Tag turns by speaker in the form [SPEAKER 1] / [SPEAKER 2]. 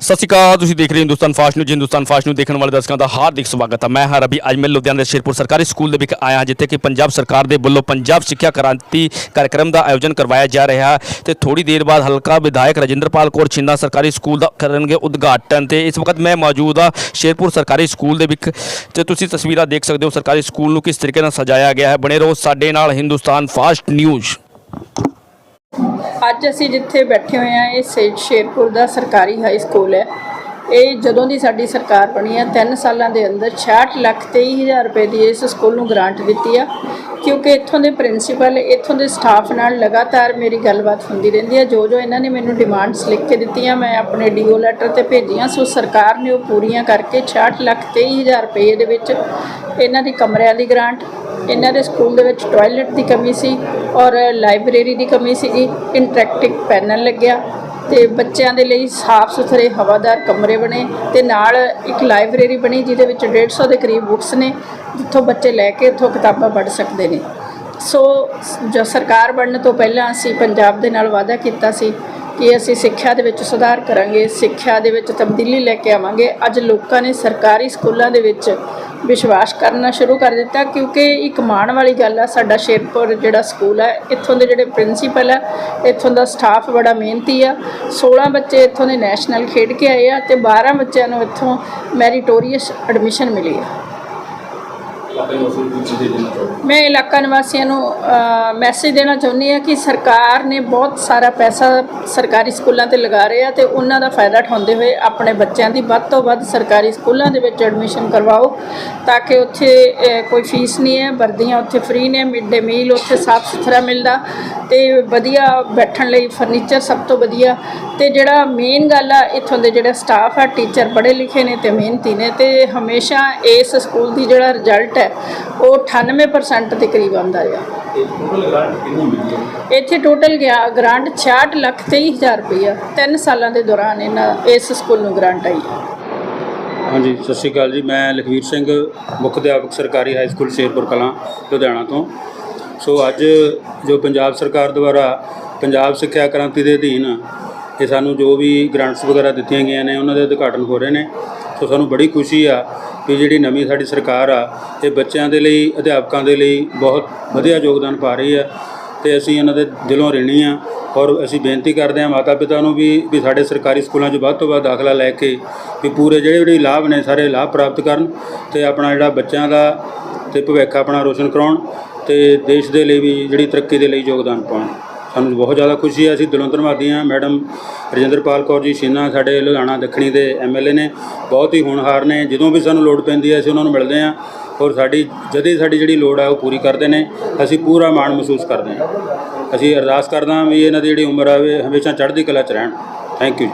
[SPEAKER 1] ਸਤਿ ਸ਼੍ਰੀ ਅਕਾਲ, ਤੁਸੀਂ ਦੇਖ ਰਹੇ ਹੋ Hindustan fast news. Hindustan fast news ਦੇਖਣ ਵਾਲੇ ਦਰਸ਼ਕਾਂ ਦਾ ਹਾਰਦਿਕ ਸਵਾਗਤ ਹੈ। ਮੈਂ ਹਾਂ ਰਵੀ, ਅੱਜ ਮੈਂ ਲੁਧਿਆਣਾ ਦੇ ਸ਼ੇਰਪੁਰ ਸਰਕਾਰੀ ਸਕੂਲ ਦੇ ਵਿੱਚ ਆਇਆ ਜਿੱਥੇ ਕਿ ਪੰਜਾਬ ਸਰਕਾਰ ਦੇ ਵੱਲੋਂ ਪੰਜਾਬ ਸਿੱਖਿਆ ਕ੍ਰਾਂਤੀ ਕਾਰਜਕ੍ਰਮ ਦਾ ਆਯੋਜਨ ਕਰਵਾਇਆ ਜਾ ਰਿਹਾ ਹੈ। ਤੇ ਥੋੜੀ ਦੇਰ ਬਾਅਦ ਹਲਕਾ ਵਿਧਾਇਕ ਰਜਿੰਦਰਪਾਲ ਕੌਰ ਛਿੰਦਾ ਸਰਕਾਰੀ ਸਕੂਲ ਦਾ ਕਰਨਗੇ ਉਦਘਾਟਨ। ਤੇ ਇਸ ਵਕਤ ਮੈਂ ਮੌਜੂਦ ਹਾਂ ਸ਼ੇਰਪੁਰ ਸਰਕਾਰੀ ਸਕੂਲ ਦੇ ਵਿੱਚ। ਤੇ ਤੁਸੀਂ ਤਸਵੀਰਾਂ ਦੇਖ ਸਕਦੇ ਹੋ ਸਰਕਾਰੀ ਸਕੂਲ ਨੂੰ ਕਿਸ ਤਰੀਕੇ ਨਾਲ ਸਜਾਇਆ ਗਿਆ ਹੈ। ਬਣੇ ਰਹੋ ਸਾਡੇ ਨਾਲ ਹਿੰਦੁਸਤਾਨ ਫਾਸਟ ਨਿਊਜ਼।
[SPEAKER 2] ਅੱਜ ਅਸੀਂ ਜਿੱਥੇ ਬੈਠੇ ਹੋਏ ਆ ਇਹ ਸੇ ਸ਼ੇਰਪੁਰ ਦਾ ਸਰਕਾਰੀ ਹਾਈ ਸਕੂਲ ਹੈ। ਇਹ ਜਦੋਂ ਦੀ ਸਾਡੀ ਸਰਕਾਰ ਬਣੀ ਹੈ 3 ਸਾਲਾਂ ਦੇ ਅੰਦਰ 66 ਲੱਖ 23 ਹਜ਼ਾਰ ਰੁਪਏ ਦੀ ਇਸ ਸਕੂਲ ਨੂੰ ਗ੍ਰਾਂਟ ਦਿੱਤੀ ਆ। ਕਿਉਂਕਿ ਇੱਥੋਂ ਦੇ ਪ੍ਰਿੰਸੀਪਲ ਇੱਥੋਂ ਦੇ ਸਟਾਫ ਨਾਲ ਲਗਾਤਾਰ ਮੇਰੀ ਗੱਲਬਾਤ ਹੁੰਦੀ ਰਹਿੰਦੀ ਹੈ। ਜੋ ਜੋ ਇਹਨਾਂ ਨੇ ਮੈਨੂੰ ਡਿਮਾਂਡਸ ਲਿਖ ਕੇ ਦਿੱਤੀਆਂ, ਮੈਂ ਆਪਣੇ ਡੀਓ ਲੈਟਰ ਤੇ ਭੇਜੀਆਂ, ਸੋ ਸਰਕਾਰ ਨੇ ਉਹ ਪੂਰੀਆਂ ਕਰਕੇ 66 ਲੱਖ 23 ਹਜ਼ਾਰ ਰੁਪਏ ਦੇ ਵਿੱਚ ਇਹਨਾਂ ਦੀ ਕਮਰਿਆਂ ਦੀ ਗ੍ਰਾਂਟ ਇਹਨਾਂ ਦੇ ਸਕੂਲ ਦੇ ਵਿੱਚ ਟਾਇਲਟ ਦੀ ਕਮੀ ਸੀ ਔਰ ਲਾਇਬ੍ਰੇਰੀ ਦੀ ਕਮੀ ਸੀਗੀ ਇੰਟਰੈਕਟਿਵ ਪੈਨਲ ਲੱਗਿਆ ਤੇ ਬੱਚਿਆਂ ਦੇ ਲਈ ਸਾਫ਼ ਸੁਥਰੇ ਹਵਾਦਾਰ ਕਮਰੇ ਬਣੇ ਤੇ ਨਾਲ ਇੱਕ ਲਾਇਬ੍ਰੇਰੀ ਬਣੀ ਜਿਹਦੇ ਵਿੱਚ 150 ਦੇ ਕਰੀਬ ਬੁੱਕਸ ਨੇ, ਜਿੱਥੋਂ ਬੱਚੇ ਲੈ ਕੇ ਉੱਥੋਂ ਕਿਤਾਬਾਂ ਪੜ੍ਹ ਸਕਦੇ ਨੇ। ਸੋ ਜੋ ਸਰਕਾਰ ਬਣਨ ਤੋਂ ਪਹਿਲਾਂ ਅਸੀਂ ਪੰਜਾਬ ਦੇ ਨਾਲ ਵਾਅਦਾ ਕੀਤਾ ਸੀ ਕਿ ਅਸੀਂ ਸਿੱਖਿਆ ਦੇ ਵਿੱਚ ਸੁਧਾਰ ਕਰਾਂਗੇ, ਸਿੱਖਿਆ ਦੇ ਵਿੱਚ ਤਬਦੀਲੀ ਲੈ ਕੇ ਆਵਾਂਗੇ। ਅੱਜ ਲੋਕਾਂ ਨੇ ਸਰਕਾਰੀ ਸਕੂਲਾਂ ਦੇ ਵਿੱਚ ਵਿਸ਼ਵਾਸ ਕਰਨਾ ਸ਼ੁਰੂ ਕਰ ਦਿੱਤਾ, ਕਿਉਂਕਿ ਇੱਕ ਮਾਣ ਵਾਲੀ ਗੱਲ ਆ, ਸਾਡਾ ਸ਼ੇਰਪੁਰ ਜਿਹੜਾ ਸਕੂਲ ਹੈ ਇੱਥੋਂ ਦੇ ਜਿਹੜੇ ਪ੍ਰਿੰਸੀਪਲ ਆ, ਇੱਥੋਂ ਦਾ ਸਟਾਫ ਬੜਾ ਮਿਹਨਤੀ ਆ। 16 ਬੱਚੇ ਇੱਥੋਂ ਦੇ ਨੈਸ਼ਨਲ ਖੇਡ ਕੇ ਆਏ ਆ ਤੇ 12 ਬੱਚਿਆਂ ਨੂੰ ਇੱਥੋਂ ਮੈਰੀਟੋਰੀਅਸ ਐਡਮਿਸ਼ਨ ਮਿਲੀ ਆ। ਮੈਂ ਇਲਾਕਾ ਨਿਵਾਸੀਆਂ ਨੂੰ ਮੈਸੇਜ ਦੇਣਾ ਚਾਹੁੰਦੀ ਹਾਂ ਕਿ ਸਰਕਾਰ ਨੇ ਬਹੁਤ ਸਾਰਾ ਪੈਸਾ ਸਰਕਾਰੀ ਸਕੂਲਾਂ ਤੇ ਲਗਾ ਰਹੇ ਆ ਤੇ ਉਹਨਾਂ ਦਾ ਫਾਇਦਾ ਉਠਾਉਂਦੇ ਹੋਏ ਆਪਣੇ ਬੱਚਿਆਂ ਦੀ ਵੱਧ ਤੋਂ ਵੱਧ ਸਰਕਾਰੀ ਸਕੂਲਾਂ ਦੇ ਵਿੱਚ ਐਡਮਿਸ਼ਨ ਕਰਵਾਓ ਤਾਂ ਕਿ ਉੱਥੇ ਕੋਈ ਫੀਸ ਨਹੀਂ ਹੈ, ਵਰਦੀਆਂ ਉੱਥੇ ਫ੍ਰੀ ਨੇ ਮਿਡ ਡੇ ਮੀਲ ਉੱਥੇ ਸਾਫ਼ ਸੁਥਰਾ ਮਿਲਦਾ ਤੇ ਵਧੀਆ ਬੈਠਣ ਲਈ ਫਰਨੀਚਰ ਸਭ ਤੋਂ ਵਧੀਆ ਤੇ ਜਿਹੜਾ ਮੇਨ ਗੱਲ ਆ, ਇੱਥੋਂ ਦੇ ਜਿਹੜੇ ਸਟਾਫ ਆ ਟੀਚਰ ਪੜ੍ਹੇ ਲਿਖੇ ਨੇ ਤੇ ਮਿਹਨਤੀ ਨੇ ਤੇ ਹਮੇਸ਼ਾ ਇਸ ਸਕੂਲ ਦੀ ਜਿਹੜਾ ਰਿਜ਼ਲਟ ਹੈ ਉਹ 98% ਦੇ ਕਰੀਬ ਆਉਂਦਾ ਆ ਇੱਥੇ ਟੋਟਲ ਗਿਆ ਗ੍ਰਾਂਟ 66 ਲੱਖ 23 ਹਜ਼ਾਰ ਰੁਪਈਆ 3 ਸਾਲਾਂ ਦੇ ਦੌਰਾਨ ਇਹਨਾਂ ਇਸ ਸਕੂਲ ਨੂੰ ਗ੍ਰਾਂਟ ਆਈ। ਹੈ
[SPEAKER 3] ਹਾਂਜੀ ਸਤਿ ਸ਼੍ਰੀ ਅਕਾਲ ਜੀ। ਮੈਂ ਲਖਵੀਰ ਸਿੰਘ ਮੁੱਖ ਅਧਿਆਪਕ ਸਰਕਾਰੀ ਹਾਈ ਸਕੂਲ ਸ਼ੇਰਪੁਰ ਕਲਾਂ ਲੁਧਿਆਣਾ ਤੋਂ। ਸੋ ਅੱਜ ਜੋ ਪੰਜਾਬ ਸਰਕਾਰ ਦੁਆਰਾ ਪੰਜਾਬ ਸਿੱਖਿਆ ਕ੍ਰਾਂਤੀ ਦੇ ਅਧੀਨ ਇਹ ਸਾਨੂੰ ਜੋ ਵੀ ਗ੍ਰਾਂਟਸ ਵਗੈਰਾ ਦਿੱਤੀਆਂ ਗਈਆਂ ਨੇ, ਉਹਨਾਂ ਦੇ ਉਦਘਾਟਨ ਹੋ ਰਹੇ ਨੇ। ਸੋ ਸਾਨੂੰ ਬੜੀ ਖੁਸ਼ੀ ਆ ਕਿ ਜਿਹੜੀ ਨਵੀਂ ਸਾਡੀ ਸਰਕਾਰ ਆ, ਇਹ ਬੱਚਿਆਂ ਦੇ ਲਈ, ਅਧਿਆਪਕਾਂ ਦੇ ਲਈ ਬਹੁਤ ਵਧੀਆ ਯੋਗਦਾਨ ਪਾ ਰਹੀ ਆ ਤੇ ਅਸੀਂ ਇਹਨਾਂ ਦੇ ਦਿਲੋਂ ਰਹਿਣੀ ਆ ਔਰ ਅਸੀਂ ਬੇਨਤੀ ਕਰਦੇ ਹਾਂ ਮਾਤਾ ਪਿਤਾ ਨੂੰ ਵੀ ਵੀ ਸਾਡੇ ਸਰਕਾਰੀ ਸਕੂਲਾਂ 'ਚ ਵੱਧ ਤੋਂ ਵੱਧ ਦਾਖਲਾ ਲੈ ਕੇ, ਵੀ ਪੂਰੇ ਜਿਹੜੇ ਜਿਹੜੇ ਲਾਭ ਨੇ, ਸਾਰੇ ਲਾਭ ਪ੍ਰਾਪਤ ਕਰਨ ਤੇ ਆਪਣਾ ਜਿਹੜਾ ਬੱਚਿਆਂ ਦਾ ਤੇ ਭਵਿੱਖ ਆਪਣਾ ਰੋਸ਼ਨ ਕਰਾਉਣ ਤੇ ਦੇਸ਼ ਦੇ ਲਈ ਵੀ ਜਿਹੜੀ ਤਰੱਕੀ ਦੇ ਲਈ ਯੋਗਦਾਨ ਪਾਉਣ। ਸਾਨੂੰ ਬਹੁਤ ਜ਼ਿਆਦਾ ਖੁਸ਼ੀ ਹੈ, ਅਸੀਂ ਦਿਲੋਂ ਧੰਨਵਾਦੀ ਹਾਂ ਮੈਡਮ ਰਜਿੰਦਰਪਾਲ ਕੌਰ ਜੀ ਸ਼ੀਨਾ ਸਾਡੇ ਲੁਧਿਆਣਾ ਦੱਖਣੀ ਦੇ ਐਮਐਲਏ ਨੇ, ਬਹੁਤ ਹੀ ਹੋਣਹਾਰ ਨੇ, ਜਦੋਂ ਵੀ ਸਾਨੂੰ ਲੋੜ ਪੈਂਦੀ ਹੈ ਅਸੀਂ ਉਹਨਾਂ ਨੂੰ ਮਿਲਦੇ ਹਾਂ ਔਰ ਸਾਡੀ ਜਦੇ ਸਾਡੀ ਜਿਹੜੀ ਲੋੜ ਹੈ ਉਹ ਪੂਰੀ ਕਰਦੇ ਨੇ, ਅਸੀਂ ਪੂਰਾ ਮਾਣ ਮਹਿਸੂਸ ਕਰਦੇ ਹਾਂ। ਅਸੀਂ ਅਰਦਾਸ ਕਰਦਾ ਹਾਂ ਵੀ ਇਹਨਾਂ ਦੀ ਜਿਹੜੀ ਉਮਰ ਆਵੇ ਹਮੇਸ਼ਾ ਚੜ੍ਹਦੀ ਕਲਾ 'ਚ ਰਹਿਣ। Thank you